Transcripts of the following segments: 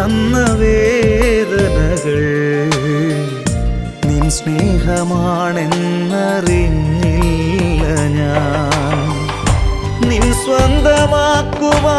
തന്ന വേദനകൾ നിൻ സ്നേഹമാണെന്നറിഞ്ഞില്ല ഞാൻ. നിൻ സ്വന്തമാക്കുവാൻ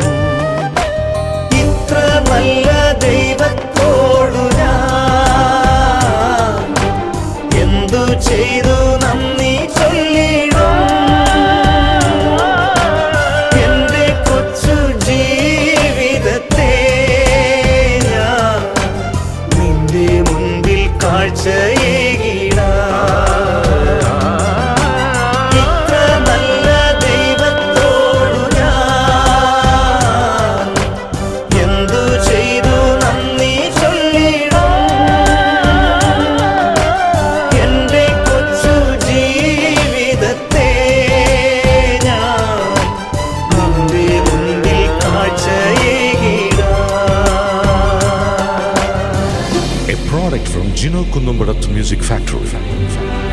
Product from Gino Kundumbadath Music Factory.